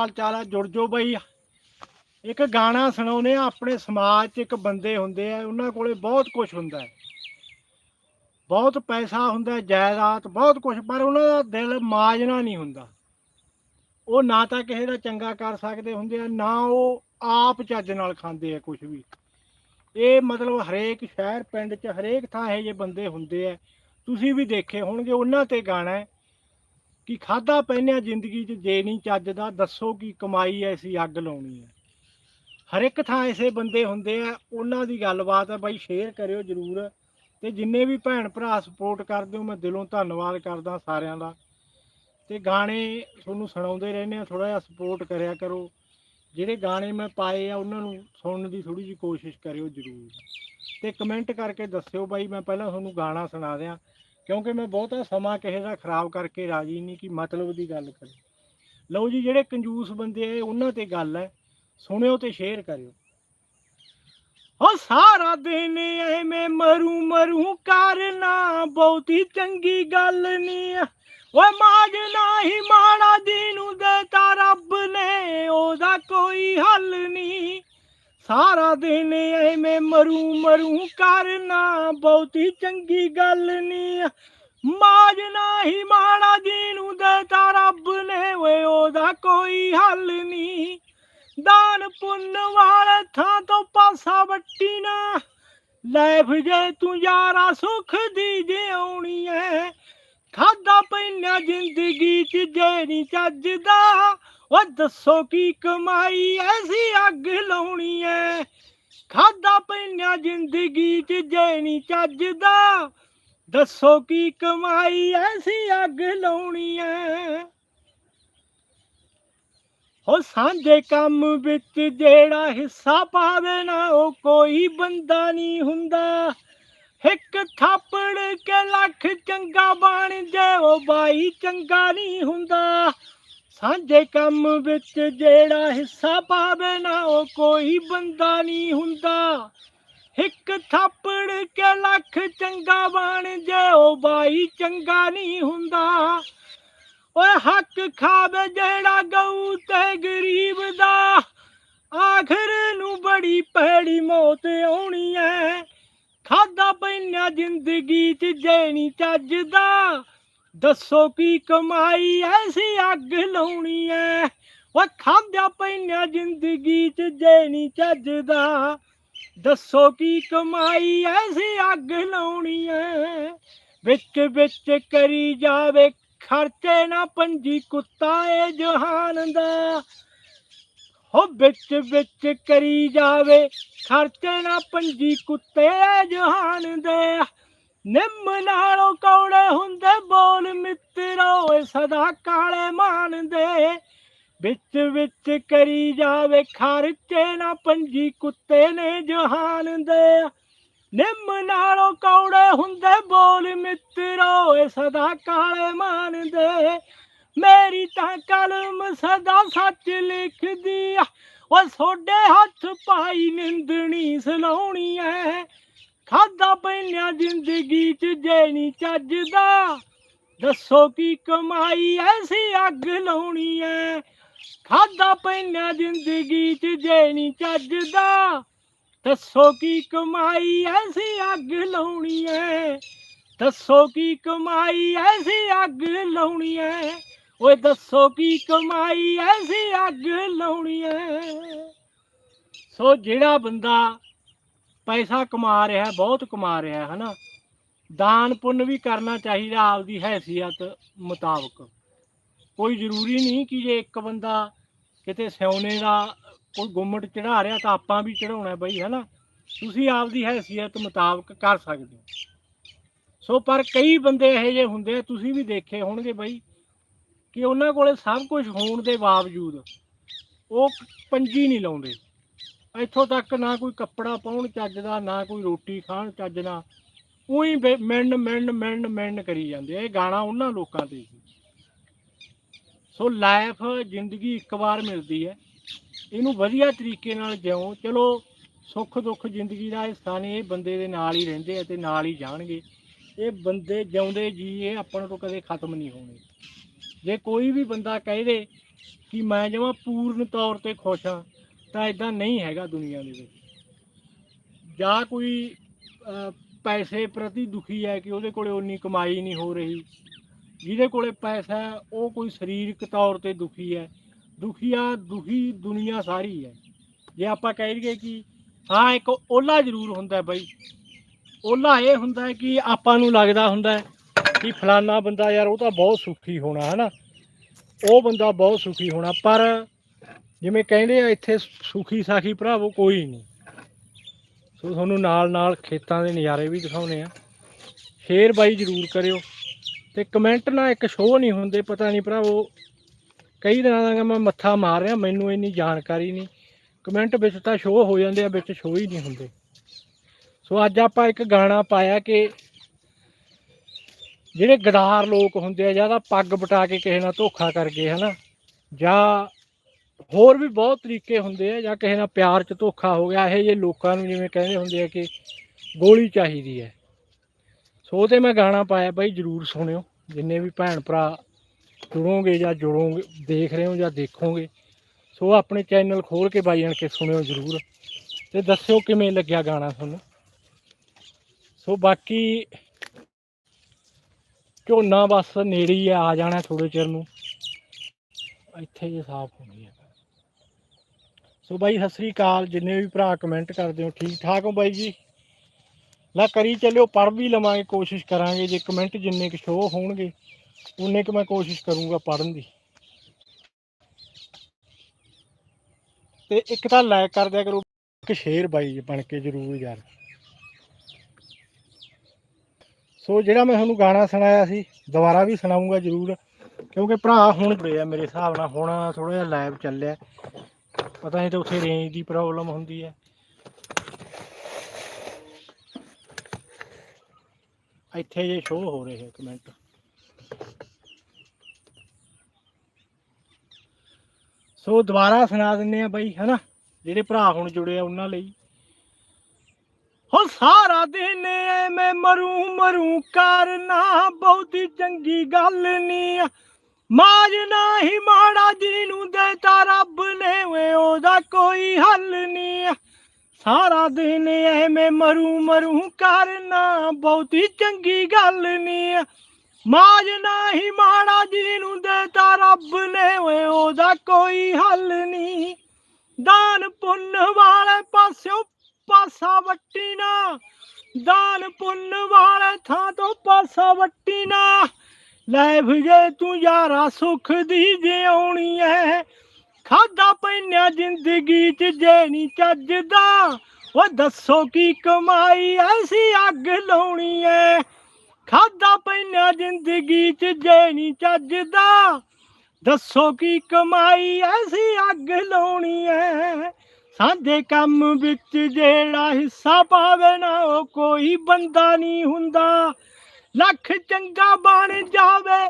ਹਾਲ ਚਾਲ ਆ, ਜੁੜ ਜੋ ਬਈ। ਇੱਕ ਗਾਣਾ ਸੁਣਾਉਨੇ ਆ, ਆਪਣੇ ਸਮਾਜ 'ਚ ਇੱਕ ਬੰਦੇ ਹੁੰਦੇ ਆ, ਉਹਨਾਂ ਕੋਲੇ ਬਹੁਤ ਕੁਝ ਹੁੰਦਾ ਹੈ। ਬਹੁਤ ਪੈਸਾ ਹੁੰਦਾ ਜਾਇਦਾਦ, ਬਹੁਤ ਕੁਝ ਪਰ ਉਹਨਾਂ ਦਾ ਦਿਲ ਮਾਜਨਾ ਨਹੀਂ ਹੁੰਦਾ। ਉਹ ਨਾ ਤਾਂ ਕਿਸੇ ਦਾ ਚੰਗਾ ਕਰ ਸਕਦੇ ਹੁੰਦੇ ਆ, ਨਾ ਉਹ ਆਪ ਚੱਜ ਨਾਲ ਖਾਂਦੇ ਆ ਕੁਝ ਵੀ। ਇਹ ਮਤਲਬ ਹਰੇਕ ਸ਼ਹਿਰ, ਪਿੰਡ 'ਚ ਹਰੇਕ ਥਾਂ ਇਹ ਜਿਹੇ ਬੰਦੇ ਹੁੰਦੇ ਆ। ਤੁਸੀਂ ਵੀ ਦੇਖੇ ਹੋਣਗੇ, ਉਹਨਾਂ ਤੇ ਗਾਣਾ ਹੈ। ਕਿ ਖਾਦਾ ਪਹਿਨਿਆ ਜ਼ਿੰਦਗੀ 'ਚ, ਜੇ ਨਹੀਂ ਚੱਜ ਦਾ ਦੱਸੋ ਕੀ ਕਮਾਈ ਐਸੀ ਅੱਗ ਲਾਉਣੀ ਹੈ ਹਰ ਇੱਕ ਥਾਂ ਐਸੇ ਬੰਦੇ ਹੁੰਦੇ ਆ, ਉਹਨਾਂ ਦੀ ਗੱਲਬਾਤ ਹੈ ਬਾਈ ਸ਼ੇਅਰ ਕਰਿਓ ਜਰੂਰ। ਤੇ ਜਿੰਨੇ ਵੀ ਭੈਣ ਭਰਾ ਸਪੋਰਟ ਕਰਦੇ ਹੋ, ਮੈਂ ਦਿਲੋਂ ਧੰਨਵਾਦ ਕਰਦਾ ਸਾਰਿਆਂ ਦਾ। ਤੇ ਗਾਣੇ ਤੁਹਾਨੂੰ ਸੁਣਾਉਂਦੇ ਰਹਿੰਦੇ ਆ ਥੋੜਾ ਜਿਹਾ ਸਪੋਰਟ ਕਰਿਆ ਕਰੋ। ਜਿਹੜੇ ਗਾਣੇ ਮੈਂ ਪਾਏ ਆ, ਉਹਨਾਂ ਨੂੰ ਸੁਣਨ ਦੀ ਥੋੜੀ ਜਿਹੀ ਕੋਸ਼ਿਸ਼ ਕਰਿਓ ਜਰੂਰ। ਤੇ ਕਮੈਂਟ ਕਰਕੇ ਦੱਸਿਓ ਬਾਈ, ਮੈਂ ਪਹਿਲਾਂ ਤੁਹਾਨੂੰ ਗਾਣਾ ਸੁਣਾ ਦਿਆਂ। ਕਿਉਂਕਿ ਮੈਂ ਬਹੁਤਾ ਸਮਾਂ ਕਿਸੇ ਦਾ ਖਰਾਬ ਕਰਕੇ ਰਾਜੀ ਨਹੀਂ ਕਿ ਮਤਲਬ ਦੀ ਗੱਲ ਕਰੇ। ਲਓ ਜੀ, ਜਿਹੜੇ ਕੰਜੂਸ ਬੰਦੇ ਆ ਉਹਨਾਂ ਤੇ ਗੱਲ ਹੈ। ਸੁਣਿਓ ਤੇ ਸ਼ੇਅਰ ਕਰਿਓ। ਉਹ ਸਾਰਾ ਦਿਨ ਐਵੇਂ ਮਰੂ ਮਰੂ ਕਰਨਾ ਬਹੁਤੀ ਚੰਗੀ ਗੱਲ ਨਹੀਂ ਆ। ਓਏ ਮਾਜ ਨਹੀਂ ਮਾਣਾ ਜਿਹਨੂੰ ਦੇਤਾ ਰੱਬ ਨੇ, ਉਹਦਾ ਕੋਈ ਹੱਲ ਨਹੀਂ। ਸਾਰਾ ਦਿਨ ਐਵੇਂ ਮਰੂ ਮਰੂ ਕਰਨਾ ਬਹੁਤੀ ਚੰਗੀ ਗੱਲ ਨਹੀਂ ਮਾਜ ਨਹੀਂ ਮਾਣਾ ਜਿਹਨੂੰ ਦੇਤਾ ਰੱਬ ਨੇ, ਓਏ ਉਹਦਾ ਕੋਈ ਹੱਲ ਨਹੀਂ। ਦਾਨ ਪੁੰਨ ਵਾਲੇ ਥਾਂ ਤੋਂ ਪਾਸਾ ਵੱਟੀ ਨਾ। ਲੈਫ ਜੇ ਤੂੰ ਯਾਰਾ ਸੁਖ ਦੀ ਜਿਉਣੀ ਐ, ਖਾਦਾ ਪੈਨਿਆ ਜ਼ਿੰਦਗੀ ਚ ਜੇ ਨਹੀਂ ਚੱਜਦਾ। ਉਹ ਦੱਸੋ ਕੀ ਕਮਾਈ ਐਸੀ ਅੱਗ ਲਾਉਣੀ ਐ? ਖਾਦਾ ਪੈਨਿਆ ਜ਼ਿੰਦਗੀ ਚ ਜੇ ਨਹੀਂ ਚੱਜਦਾ। ਦੱਸੋ ਕੀ ਕਮਾਈ ਐਸੀ ਅੱਗ ਲਾਉਣੀ ਐ? ਹੋ ਸਾਂਝੇ ਕੰਮ ਵਿੱਚ ਜਿਹੜਾ ਹਿੱਸਾ ਪਾਵੇ ਨਾ, ਉਹ ਕੋਈ ਬੰਦਾ ਨਹੀਂ ਹੁੰਦਾ। ਇੱਕ ਥਾਪੜ ਕੇ ਲੱਖ ਚੰਗਾ ਬਣ ਜੇ, ਉਹ ਬਾਈ ਚੰਗਾ ਨਹੀਂ ਹੁੰਦਾ। ਸਾਂਝੇ ਕੰਮ ਵਿੱਚ ਜਿਹੜਾ ਹਿੱਸਾ ਪਾਵੇ ਨਾ, ਉਹ ਕੋਈ ਬੰਦਾ ਨਹੀਂ ਹੁੰਦਾ। ਇੱਕ ਥਾਪੜ ਕੇ ਲੱਖ ਚੰਗਾ ਬਣ ਜੇ, ਉਹ ਬਾਈ ਚੰਗਾ ਨਹੀਂ ਹੁੰਦਾ। ਓਏ ਹੱਕ ਖਾਵੇ ਜਿਹੜਾ ਗਊ ਤੇ ਗਰੀਬ ਦਾ। ਆਖਰ ਨੂੰ ਬੜੀ ਭੈੜੀ ਮੌਤ ਆਉਣੀ ਐ। ਖਾਦਾ ਪੈਨਿਆ ਜ਼ਿੰਦਗੀ ਚ ਜੇ ਨਹੀਂ ਚੱਜਦਾ। ਦੱਸੋ ਕੀ ਕਮਾਈ ਐਸੀ ਅੱਗ ਲਾਉਣੀ ਐ। ਓਏ ਖਾਦਾ ਪੈਨਿਆ ਜ਼ਿੰਦਗੀ ਚ ਜੇ ਨਹੀਂ ਚੱਜਦਾ। ਦੱਸੋ ਕੀ ਕਮਾਈ ਐਸੀ ਅੱਗ ਲਾਉਣੀ ਐ। ਵਿੱਚ ਵਿੱਚ ਕਰੀ ਜਾਵੇ ਖਰਚੇ ਨਾ ਪੰਜੀ ਕੁੱਤਾ ਏ ਜਹਾਨ ਦਾ। ਹੋ ਵਿੱਚ ਵਿੱਚ ਕਰੀ ਜਾਵੇ ਖਰਚੇ ਨਾ ਪੰਜੀ ਕੁੱਤੇ ਜਹਾਨ ਦੇ। ਨਿੰਮ ਨਾਲੋਂ ਕੌੜੇ ਹੁੰਦੇ, ਬੋਲ ਮਿੱਤਰੋ ਸਦਾ ਕਾਲੇ ਮਾਨਦੇ ਵਿੱਚ ਵਿੱਚ ਕਰੀ ਜਾਵੇ ਖਰਚੇ, ਨਾ ਪੰਜੀ ਕੁੱਤੇ ਨੇ ਜਹਾਨ ਦੇ। ਨਿੰਮ ਨਾਲੋਂ ਕੌੜੇ ਹੁੰਦੇ, ਬੋਲ ਮਿੱਤਰੋ ਸਦਾ ਕਾਲੇ ਮਾਨਦੇ ਮੇਰੀ ਤਾਂ ਕਲਮ ਸਦਾ ਸੱਚ ਲਿਖਦੀ ਆ ਉਹ ਸੋਡੇ ਹੱਥ ਪਾਈ ਨਿੰਦਣੀ ਸਲਾਉਣੀ ਐ। ਖਾਦਾ ਪੈਨਿਆ ਜ਼ਿੰਦਗੀ ਚ ਜੇ ਨਹੀਂ ਚੱਜਦਾ। ਦੱਸੋ ਕੀ ਕਮਾਈ ਐਸੀ ਅੱਗ ਲਾਉਣੀ ਐ? ਖਾਦਾ ਪੈਨਿਆ ਜ਼ਿੰਦਗੀ ਚ ਜੇ ਨਹੀਂ ਚੱਜਦਾ। ਦੱਸੋ ਕੀ ਕਮਾਈ ਐਸੀ ਅੱਗ ਲਾਉਣੀ ਐ? ਦੱਸੋ ਕੀ ਕਮਾਈ ਐਸੀ ਅੱਗ ਲਾਉਣੀ ਐ? ਓਏ ਦੱਸੋ ਕੀ ਕਮਾਈ ਐਸੀ ਅੱਗ ਲਾਉਣੀ ਐ? ਸੋ ਜਿਹੜਾ ਬੰਦਾ ਪੈਸਾ ਕਮਾ ਰਿਹਾ ਹੈ, ਬਹੁਤ ਕਮਾ ਰਿਹਾ ਹੈ ਹਨਾ? ਦਾਨ ਪੁੰਨ ਵੀ ਕਰਨਾ ਚਾਹੀਦਾ ਆਪਦੀ ਹੈਸੀਅਤ ਮੁਤਾਬਕ। ਕੋਈ ਜ਼ਰੂਰੀ ਨਹੀਂ ਕਿ ਜੇ ਇੱਕ ਬੰਦਾ ਕਿਤੇ ਸਿਉਨੇ ਦਾ ਕੋਈ ਗੁੰਮਟ ਚੜਾ ਰਿਹਾ ਤਾਂ ਆਪਾਂ ਵੀ ਚੜਾਉਣਾ ਬਈ ਹਨਾ? ਤੁਸੀਂ ਆਪਦੀ ਹੈਸੀਅਤ ਮੁਤਾਬਕ ਕਰ ਸਕਦੇ ਹੋ। ਸੋ ਪਰ ਕਈ ਬੰਦੇ ਇਹੋ ਜਿਹੇ ਹੁੰਦੇ ਆ ਤੁਸੀਂ ਵੀ ਦੇਖੇ ਹੋਣਗੇ ਬਈ ਕਿ ਉਹਨਾਂ ਕੋਲੇ ਸਭ ਕੁਝ ਹੋਣ ਦੇ ਬਾਵਜੂਦ ਉਹ ਪੰਜੀ ਨਹੀਂ ਲਾਉਂਦੇ। ਇੱਥੋਂ ਤੱਕ ਨਾ ਕੋਈ ਕੱਪੜਾ ਪਾਉਣ ਚੱਜ ਦਾ ਨਾ ਕੋਈ ਰੋਟੀ ਖਾਣ ਚੱਜ ਦਾ ਉਹੀ ਮਿੰਡ ਮਿੰਨ ਮਿੰਨ ਮਿੰਨ ਕਰੀ ਜਾਂਦੇ ਆ। ਇਹ ਗਾਣਾ ਉਹਨਾਂ ਲੋਕਾਂ ਤੇ ਸੀ। ਸੋ ਲਾਈਫ, ਜ਼ਿੰਦਗੀ ਇੱਕ ਵਾਰ ਮਿਲਦੀ ਹੈ। ਇਹਨੂੰ ਵਧੀਆ ਤਰੀਕੇ ਨਾਲ ਜਿਉਂ। ਚਲੋ, ਸੁੱਖ ਦੁੱਖ, ਜ਼ਿੰਦਗੀ ਦਾ ਹਿੱਸਾ ਨੇ। ਇਹ ਬੰਦੇ ਦੇ ਨਾਲ ਹੀ ਰਹਿੰਦੇ ਆ ਤੇ ਨਾਲ ਹੀ ਜਾਣਗੇ। ਇਹ ਬੰਦੇ ਜਿਉਂਦੇ ਜੀ, ਇਹ ਆਪਾਂ ਤੋਂ ਕਦੇ ਖਤਮ ਨਹੀਂ ਹੋਣੇ। ਜੇ ਕੋਈ ਵੀ ਬੰਦਾ ਕਹੇ ਦੇ ਕਿ ਮੈਂ ਜਮਾ ਪੂਰਨ ਤੌਰ ਤੇ ਖੁਸ਼ ਹਾਂ ਤਾਂ ਇਦਾਂ ਨਹੀਂ ਹੈਗਾ ਦੁਨੀਆ ਦੇ ਵਿੱਚ। ਜਾਂ ਕੋਈ ਪੈਸੇ ਪ੍ਰਤੀ ਦੁਖੀ ਹੈ ਕਿ ਉਹਦੇ ਕੋਲੇ ਉਨੀ ਕਮਾਈ ਨਹੀਂ ਹੋ ਰਹੀ, ਜਿਹਦੇ ਕੋਲੇ ਪੈਸਾ ਹੈ, ਉਹ ਕੋਈ ਸਰੀਰਕ ਤੌਰ ਤੇ ਦੁਖੀ ਹੈ। ਦੁਖੀਆ ਦੁਖੀ ਦੁਨੀਆ ਸਾਰੀ ਹੈ। ਜੇ ਆਪਾਂ ਕਹਿ ਲਈਏ ਕਿ ਹਾਂ, ਇੱਕ ਓਲਾ ਜ਼ਰੂਰ ਹੁੰਦਾ ਹੈ ਬਾਈ। ਓਲਾ ਇਹ ਹੁੰਦਾ ਕਿ ਆਪਾਂ ਨੂੰ ਲੱਗਦਾ ਹੁੰਦਾ ਕਿ ਫਲਾਨਾ ਬੰਦਾ ਯਾਰ ਉਹ ਤਾਂ ਬਹੁਤ ਸੁਖੀ ਹੋਣਾ, ਹਨਾ? ਉਹ ਬੰਦਾ ਬਹੁਤ ਸੁਖੀ ਹੋਣਾ, ਪਰ ਜਿਵੇਂ ਕਹਿੰਦੇ ਆ, ਇੱਥੇ ਸੁਖੀ ਸਾਖੀ ਭਰਾਵੋ ਕੋਈ ਨਹੀਂ। ਸੋ ਤੁਹਾਨੂੰ ਨਾਲ ਨਾਲ ਖੇਤਾਂ ਦੇ ਨਜ਼ਾਰੇ ਵੀ ਦਿਖਾਉਨੇ ਆ। ਸ਼ੇਅਰ ਬਾਈ ਜ਼ਰੂਰ ਕਰਿਓ ਤੇ ਕਮੈਂਟ ਨਾ ਇੱਕ ਸ਼ੋਅ ਨਹੀਂ ਹੁੰਦੇ, ਪਤਾ ਨਹੀਂ ਭਰਾਵੋ। ਕਈ ਦਿਨਾਂ ਦਾ ਮੈਂ ਮੱਥਾ ਮਾਰ ਰਿਹਾ, ਮੈਨੂੰ ਇੰਨੀ ਜਾਣਕਾਰੀ ਨਹੀਂ। ਕਮੈਂਟ ਵਿੱਚ ਤਾਂ ਸ਼ੋਅ ਹੋ ਜਾਂਦੇ ਆ, ਵਿੱਚ ਸ਼ੋਅ ਹੀ ਨਹੀਂ ਹੁੰਦੇ। ਸੋ ਅੱਜ ਆਪਾਂ ਇੱਕ ਗਾਣਾ ਪਾਇਆ ਕਿ ਜਿਹੜੇ ਗਦਾਰ ਲੋਕ ਹੁੰਦੇ ਆ ਜਾਂ ਤਾਂ ਪੱਗ ਬਟਾ ਕੇ ਕਿਸੇ ਨਾਲ ਧੋਖਾ ਕਰ ਗਏ, ਹਨਾ? ਜਾਂ ਹੋਰ ਵੀ ਬਹੁਤ ਤਰੀਕੇ ਹੁੰਦੇ ਆ, ਜਾਂ ਕਿਸੇ ਨਾਲ ਪਿਆਰ 'ਚ ਧੋਖਾ ਹੋ ਗਿਆ, ਇਹੋ ਜਿਹੇ ਲੋਕਾਂ ਨੂੰ ਜਿਵੇਂ ਕਹਿੰਦੇ ਹੁੰਦੇ ਆ ਕਿ ਗੋਲੀ ਚਾਹੀਦੀ ਹੈ। ਸੋ ਤੇ ਮੈਂ ਗਾਣਾ ਪਾਇਆ, ਬਾਈ ਜਰੂਰ ਸੁਣਿਓ, ਜਿੰਨੇ ਵੀ ਭੈਣ ਭਰਾ ਜੁੜੋਗੇ ਜਾਂ ਜੁੜੋਗੇ, ਦੇਖ ਰਹੇ ਹੋ ਜਾਂ ਦੇਖੋਗੇ, ਸੋ ਆਪਣੇ ਚੈਨਲ ਖੋਲ ਕੇ ਬਾਈ ਆਣ ਕੇ ਸੁਣਿਓ ਜਰੂਰ ਤੇ ਦੱਸਿਓ ਕਿਵੇਂ ਲੱਗਿਆ ਗਾਣਾ ਤੁਹਾਨੂੰ। ਸੋ ਬਾਕੀ ਝੋਨਾ ਬਸ ਨੇੜੇ ਹੀ ਆ ਆ ਜਾਣਾ ਥੋੜੇ ਚਿਰ ਨੂੰ। ਇੱਥੇ ਜੇ ਸਾਫ਼ ਹੋਣੀ ਹੈ ਸੋ ਬਾਈ, ਸਤਿ ਸ੍ਰੀ ਅਕਾਲ। ਜਿੰਨੇ ਵੀ ਭਰਾ ਕਮੈਂਟ ਕਰਦੇ ਹੋ, ਠੀਕ ਠਾਕ ਹੋ ਬਾਈ ਜੀ? ਲਾ ਕਰੀ ਚੱਲਿਓ, ਪੜ੍ਹ ਵੀ ਲਵਾਂਗੇ, ਕੋਸ਼ਿਸ਼ ਕਰਾਂਗੇ। ਜੇ ਕਮੈਂਟ ਜਿੰਨੇ ਕੁ ਸ਼ੋਅ ਹੋਣਗੇ, ਉਨੇ ਕੁ ਮੈਂ ਕੋਸ਼ਿਸ਼ ਕਰੂੰਗਾ ਪੜ੍ਹਨ ਦੀ। ਤੇ ਇੱਕ ਤਾਂ ਲਾਈਕ ਕਰ ਦਿਆ ਕਰੋ, ਇੱਕ ਸ਼ੇਰ ਬਾਈ ਜੀ ਬਣ ਕੇ ਜ਼ਰੂਰ ਯਾਰ। ਸੋ ਜਿਹੜਾ ਮੈਂ ਤੁਹਾਨੂੰ ਗਾਣਾ ਸੁਣਾਇਆ ਸੀ, ਦੁਬਾਰਾ ਵੀ ਸੁਣਾਉਂਗਾ ਜ਼ਰੂਰ, ਕਿਉਂਕਿ ਭਰਾ ਹੁਣ ਜੁੜੇ ਆ ਮੇਰੇ ਹਿਸਾਬ ਨਾਲ, ਹੁਣ ਥੋੜਾ ਜਿਹਾ ਲਾਈਵ ਚੱਲਿਆ ਪਤਾ ਨਹੀਂ ਤਾਂ ਉੱਥੇ ਰੇਂਜ ਦੀ ਪ੍ਰੋਬਲਮ ਹੁੰਦੀ ਹੈ। ਇੱਥੇ ਜੇ ਸ਼ੋ ਹੋ ਰਹੇ ਹੈ ਕਮੈਂਟ ਸੋ ਦੁਬਾਰਾ ਸੁਣਾ ਦਿੰਨੇ ਆ ਬਾਈ, ਹਨਾ? ਜਿਹੜੇ ਭਰਾ ਹੁਣ ਜੁੜੇ ਆ ਉਹਨਾਂ ਲਈ। ਹੋ ਸਾਰਾ ਦਿਨ ਮੈਂ ਮਰੂ ਮਰੂ ਕਰਨਾ, ਬਹੁਤੀ ਚੰਗੀ ਗੱਲ ਨਹੀਂ ਮਾਜ ਨਹੀਂ ਮਾੜਾ ਜੀ ਜਿਹਨੂੰ ਦੇਤਾ ਰੱਬ ਨੇ ਵੇ ਉਹਦਾ ਕੋਈ ਹੱਲ ਨਹੀਂ। ਸਾਰਾ ਦਿਨ ਐਵੇਂ ਮਰੂ ਮਰੂ ਕਰਨਾ, ਬਹੁਤੀ ਚੰਗੀ ਗੱਲ ਨਹੀਂ। ਮਾਜ ਨਹੀਂ ਮਾੜਾ ਜੀ ਜਿਹਨੂੰ ਦੇਤਾ ਰੱਬ ਨੇ ਵੇ ਉਹਦਾ ਕੋਈ ਹੱਲ ਨਹੀਂ। ਦਾਨ ਪੁੰਨ ਵਾਲੇ ਪਾਸਿਓਂ ਪਾਸਾ ਵੱਟੀ ਨਾ। ਦਾਨ ਪੁੰਨ ਵਾਲੇ ਥਾਂ ਤੋਂ ਪਾਸਾ ਵੱਟੀ ਨਾ। ਲੈ ਭਜੇ ਤੂੰ ਯਾਰਾ ਸੁਖ ਦੀ ਜਿਉਣੀ ਐ। ਖਾਦਾ ਪੈਨਿਆ ਜ਼ਿੰਦਗੀ ਚ ਜੇ ਨਹੀਂ ਚੱਜਦਾ ਉਹ ਦੱਸੋ ਕੀ ਕਮਾਈ ਐਸੀ ਅੱਗ ਲਾਉਣੀ ਐ। ਖਾਦਾ ਪੈਨਿਆ ਜ਼ਿੰਦਗੀ ਚ ਜੇ ਨਹੀਂ ਚੱਜਦਾ, ਦੱਸੋ ਕੀ ਕਮਾਈ ਐਸੀ ਅੱਗ ਲਾਉਣੀ ਐ। ਸਾਦੇ ਕੰਮ ਵਿੱਚ ਜਿਹੜਾ ਹਿੱਸਾ ਪਾਵੇ ਨਾ, ਉਹ ਕੋਈ ਬੰਦਾ ਨਹੀਂ ਹੁੰਦਾ। ਲੱਖ ਚੰਗਾ ਬਣ ਜਾਵੇ।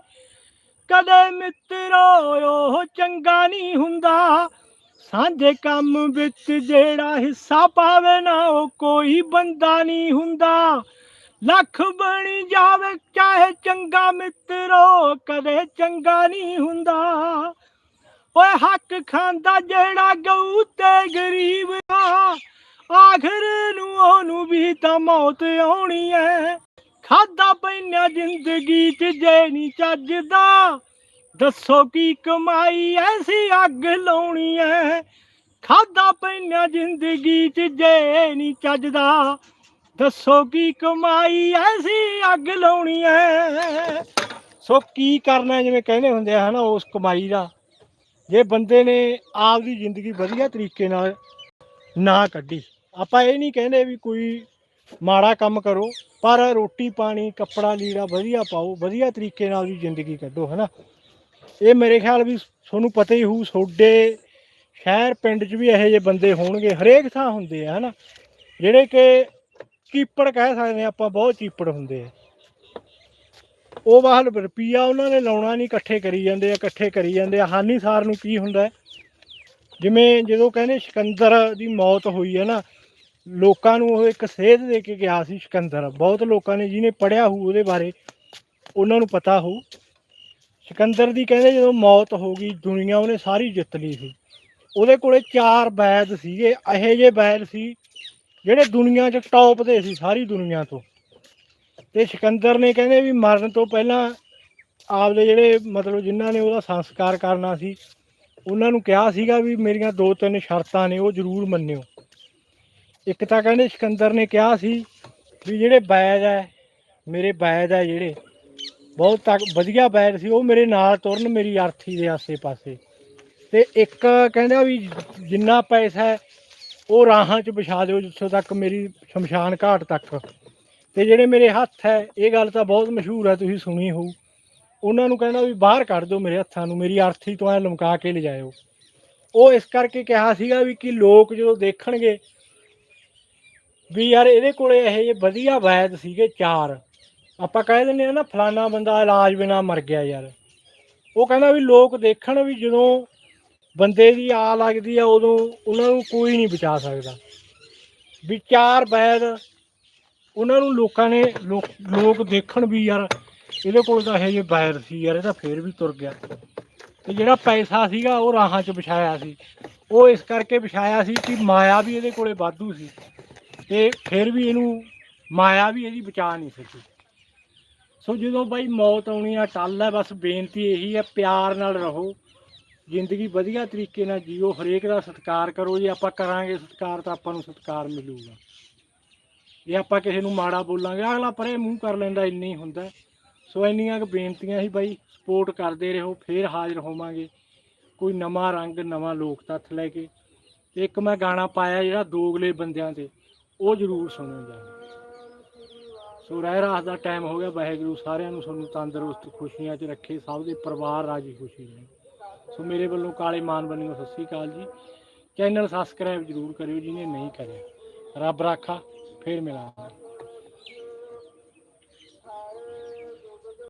ਕਦੇ ਮਿੱਤਰੋ ਉਹ ਚੰਗਾ ਨਹੀਂ ਹੁੰਦਾ। ਸਾਂਝੇ ਕੰਮ ਵਿੱਚ ਜਿਹੜਾ ਹਿੱਸਾ ਪਾਵੇ ਨਾ, ਉਹ ਕੋਈ ਬੰਦਾ ਨਹੀਂ ਹੁੰਦਾ। ਲੱਖ ਬਣੀ ਜਾਵੇ, ਚਾਹੇ ਚੰਗਾ ਮਿੱਤਰੋ ਕਦੇ ਚੰਗਾ ਨਹੀਂ ਹੁੰਦਾ। ਓਏ ਹੱਕ ਖਾਂਦਾ ਜਿਹੜਾ ਗਊ ਤੇ ਗਰੀਬ ਆ। ਆਖਰ ਨੂੰ ਉਹਨੂੰ ਵੀ ਤਾਂ ਮੌਤ ਆਉਣੀ ਐ। ਖਾਦਾ ਪੈਨਿਆ ਜ਼ਿੰਦਗੀ ਚ ਜੇ ਨਹੀਂ ਚੱਜਦਾ। ਦੱਸੋ ਕੀ ਕਮਾਈ ਐਸੀ ਅੱਗ ਲਾਉਣੀ ਐ। ਖਾਦਾ ਪੈਨਿਆ ਜ਼ਿੰਦਗੀ ਚ ਜੇ ਨਹੀਂ ਚੱਜਦਾ। ਦੱਸੋ ਕੀ ਕਮਾਈ ਐਸੀ ਅੱਗ ਲਾਉਣੀ ਐ। ਸੋ ਕੀ ਕਰਨਾ ਜਿਵੇਂ ਕਹਿੰਦੇ ਹੁੰਦੇ ਆ ਹਨਾ, ਉਸ ਕਮਾਈ ਦਾ। ਜੇ ਬੰਦੇ ਨੇ ਆਪਦੀ ਜ਼ਿੰਦਗੀ ਵਧੀਆ ਤਰੀਕੇ ਨਾਲ ਨਾ ਕੱਢੀ। ਆਪਾਂ ਇਹ ਨਹੀਂ ਕਹਿੰਦੇ ਵੀ ਕੋਈ ਮਾੜਾ ਕੰਮ ਕਰੋ, ਪਰ ਰੋਟੀ ਪਾਣੀ, ਕੱਪੜਾ ਲੀੜਾ ਵਧੀਆ ਪਾਓ, ਵਧੀਆ ਤਰੀਕੇ ਨਾਲ ਵੀ ਜ਼ਿੰਦਗੀ ਕੱਢੋ, ਹਨਾ? ਇਹ ਮੇਰੇ ਖਿਆਲ ਵੀ ਤੁਹਾਨੂੰ ਪਤਾ ਹੀ ਹੋਊ, ਤੁਹਾਡੇ ਸ਼ਹਿਰ ਪਿੰਡ 'ਚ ਵੀ ਇਹੋ ਜਿਹੇ ਬੰਦੇ ਹੋਣਗੇ, ਹਰੇਕ ਥਾਂ ਹੁੰਦੇ ਆ, ਹਨਾ? ਜਿਹੜੇ ਕਿ ਚੀਪੜ ਕਹਿ ਸਕਦੇ ਆ, ਆਪਾਂ ਬਹੁਤ ਚੀਪੜ ਹੁੰਦੇ ਆ। ਉਹ ਬਾਹਰ ਰੁਪਈਆ ਉਹਨਾਂ ਨੇ ਲਾਉਣਾ ਨਹੀਂ, ਇਕੱਠੇ ਕਰੀ ਜਾਂਦੇ ਆ, ਇਕੱਠੇ ਕਰੀ ਜਾਂਦੇ ਆ। ਹਾਨੀਸਾਰ ਨੂੰ ਕੀ ਹੁੰਦਾ ਜਿਵੇਂ ਜਦੋਂ ਕਹਿੰਦੇ ਸਿਕੰਦਰ ਦੀ ਮੌਤ ਹੋਈ ਹੈ ਨਾ ਲੋਕਾਂ ਨੂੰ ਉਹ ਇੱਕ ਸੇਧ ਦੇ ਕੇ ਗਿਆ ਸੀ ਸਿਕੰਦਰ। ਬਹੁਤ ਲੋਕਾਂ ਨੇ ਜਿਹਨੇ ਪੜਿਆ ਹੋਊ ਉਹਦੇ ਬਾਰੇ, ਉਹਨਾਂ ਨੂੰ ਪਤਾ ਹੋਊ। ਸਿਕੰਦਰ ਦੀ ਕਹਿੰਦੇ ਜਦੋਂ ਮੌਤ ਹੋ ਗਈ, ਦੁਨੀਆ ਉਹਨੇ ਸਾਰੀ ਜਿੱਤ ਲਈ ਸੀ। ਉਹਦੇ ਕੋਲੇ ਚਾਰ ਵੈਦ ਸੀਗੇ, ਇਹੋ ਜਿਹੇ ਵੈਦ ਸੀ ਜਿਹੜੇ ਦੁਨੀਆ 'ਚ ਟੌਪ ਦੇ ਸੀ, ਸਾਰੀ ਦੁਨੀਆ ਤੋਂ। ਤੇ ਸਿਕੰਦਰ ਨੇ ਕਹਿੰਦੇ ਵੀ ਮਰਨ ਤੋਂ ਪਹਿਲਾਂ ਆਪਦੇ ਜਿਹੜੇ ਮਤਲਬ ਜਿਨ੍ਹਾਂ ਨੇ ਉਹਦਾ ਸੰਸਕਾਰ ਕਰਨਾ ਸੀ, ਉਹਨਾਂ ਨੂੰ ਕਿਹਾ ਸੀਗਾ ਵੀ ਮੇਰੀਆਂ ਦੋ ਤਿੰਨ ਸ਼ਰਤਾਂ ਨੇ, ਉਹ ਜ਼ਰੂਰ ਮੰਨਿਓ। ਇੱਕ ਤਾਂ ਕਹਿੰਦੇ ਸਿਕੰਦਰ ਨੇ ਕਿਹਾ ਸੀ ਵੀ ਜਿਹੜੇ ਬੈਦ ਹੈ, ਮੇਰੇ ਬੈਦ ਹੈ ਜਿਹੜੇ, ਬਹੁਤ ਤੱਕ ਵਧੀਆ ਬੈਦ ਸੀ, ਉਹ ਮੇਰੇ ਨਾਲ ਤੁਰਨ ਮੇਰੀ ਅਰਥੀ ਦੇ ਆਸੇ-ਪਾਸੇ। ਤੇ ਇੱਕ ਕਹਿੰਦਾ ਵੀ ਜਿੰਨਾ ਪੈਸਾ ਹੈ, ਉਹ ਰਾਹਾਂ 'ਚ ਵਿਛਾ ਦਿਓ ਜਿੱਥੋਂ ਤੱਕ ਮੇਰੀ ਸ਼ਮਸ਼ਾਨ ਘਾਟ ਤੱਕ। ਤੇ ਜਿਹੜੇ ਮੇਰੇ ਹੱਥ ਹੈ, ਇਹ ਗੱਲ ਤਾਂ ਬਹੁਤ ਮਸ਼ਹੂਰ ਹੈ, ਤੁਸੀਂ ਸੁਣੀ ਹੋਊ। ਉਹਨਾਂ ਨੂੰ ਕਹਿੰਦਾ ਵੀ ਬਾਹਰ ਕੱਢ ਦਿਓ ਮੇਰੇ ਹੱਥਾਂ ਨੂੰ, ਮੇਰੀ ਅਰਥੀ ਤੋਂ ਐ ਲਮਕਾ ਕੇ ਲਿਜਾਇਓ। ਉਹ ਇਸ ਕਰਕੇ ਕਿਹਾ ਸੀਗਾ ਵੀ ਕਿ ਲੋਕ ਜਦੋਂ ਦੇਖਣਗੇ ਵੀ ਯਾਰ ਇਹਦੇ ਕੋਲੇ ਇਹ ਜਿਹੇ ਵਧੀਆ ਵੈਦ ਸੀਗੇ ਚਾਰ। ਆਪਾਂ ਕਹਿ ਦਿੰਦੇ ਆ ਨਾ, ਫਲਾਨਾ ਬੰਦਾ ਇਲਾਜ ਬਿਨਾ ਮਰ ਗਿਆ ਯਾਰ। ਉਹ ਕਹਿੰਦਾ ਵੀ ਲੋਕ ਦੇਖਣ ਵੀ ਜਦੋਂ ਬੰਦੇ ਦੀ ਆ ਲੱਗਦੀ ਆ, ਉਦੋਂ ਉਹਨਾਂ ਨੂੰ ਕੋਈ ਨਹੀਂ ਬਚਾ ਸਕਦਾ। ਵੀ ਚਾਰ ਵੈਦ, ਉਹਨਾਂ ਨੂੰ ਲੋਕਾਂ ਨੇ ਲੋਕ ਲੋਕ ਦੇਖਣ ਵੀ ਯਾਰ ਇਹਦੇ ਕੋਲ ਤਾਂ ਇਹ ਜਿਹੇ ਵੈਦ ਸੀ ਯਾਰ, ਇਹ ਤਾਂ ਫੇਰ ਵੀ ਤੁਰ ਗਿਆ। ਤੇ ਜਿਹੜਾ ਪੈਸਾ ਸੀਗਾ, ਉਹ ਰਾਹਾਂ 'ਚ ਵਿਛਾਇਆ ਸੀ। ਉਹ ਇਸ ਕਰਕੇ ਵਿਛਾਇਆ ਸੀ ਕਿ ਮਾਇਆ ਵੀ ਇਹਦੇ ਕੋਲੇ ਵਾਧੂ ਸੀ। ਤੇ ਫਿਰ ਵੀ ਇਹਨੂੰ ਮਾਇਆ ਵੀ ਇਹਦੀ ਬਚਾ ਨਹੀਂ ਸਕੀ। ਸੋ ਜਦੋਂ ਬਾਈ ਮੌਤ ਆਉਣੀ ਆ, ਟੱਲ ਹੈ ਬਸ ਬੇਨਤੀ ਇਹੀ ਹੈ ਪਿਆਰ ਨਾਲ ਰਹੋ। ਜ਼ਿੰਦਗੀ ਵਧੀਆ ਤਰੀਕੇ ਨਾਲ ਜੀਓ, ਹਰੇਕ ਦਾ ਸਤਿਕਾਰ ਕਰੋ। ਜੇ ਆਪਾਂ ਕਰਾਂਗੇ ਸਤਿਕਾਰ ਤਾਂ ਆਪਾਂ ਨੂੰ ਸਤਿਕਾਰ ਮਿਲੂਗਾ। ਜੇ ਆਪਾਂ ਕਿਸੇ ਨੂੰ ਮਾੜਾ ਬੋਲਾਂਗੇ, ਅਗਲਾ ਪਰੇ ਮੂੰਹ ਕਰ ਲੈਂਦਾ, ਇੰਨਾ ਹੀ ਹੁੰਦਾ। ਸੋ ਇੰਨੀਆਂ ਕੁ ਬੇਨਤੀਆਂ ਸੀ ਬਾਈ ਸਪੋਰਟ ਕਰਦੇ ਰਹੋ, ਫੇਰ ਹਾਜ਼ਰ ਹੋਵਾਂਗੇ। ਕੋਈ ਨਵਾਂ ਰੰਗ, ਨਵਾਂ ਲੋਕ ਤੱਥ ਲੈ ਕੇ। ਤੇ ਇੱਕ ਮੈਂ ਗਾਣਾ ਪਾਇਆ ਜਿਹੜਾ ਦੋਗਲੇ ਬੰਦਿਆਂ ਤੇ। ਉਹ ਜ਼ਰੂਰ ਸੁਣਿਓ ਜਾ ਸੋ ਰਹਿ ਰਾਤ ਦਾ ਟਾਈਮ ਹੋ ਗਿਆ। ਵਾਹਿਗੁਰੂ ਸਾਰਿਆਂ ਨੂੰ ਤੁਹਾਨੂੰ ਤੰਦਰੁਸਤ, ਖੁਸ਼ੀਆਂ 'ਚ ਰੱਖੇ। ਸਭ ਦੇ ਪਰਿਵਾਰ ਰਾਜੀ ਖੁਸ਼ੀ ਰਹੇ। ਸੋ ਮੇਰੇ ਵੱਲੋਂ ਕਾਲੇ ਮਾਨ ਬੰਨਿਓ ਸਤਿ ਸ੍ਰੀ ਅਕਾਲ ਜੀ। ਚੈਨਲ ਸਬਸਕ੍ਰਾਈਬ ਜ਼ਰੂਰ ਕਰਿਓ, ਜਿਹਨੇ ਨਹੀਂ ਕਰਿਆ। ਰੱਬ ਰਾਖਾ, ਫੇਰ ਮਿਲਾਂਗੇ।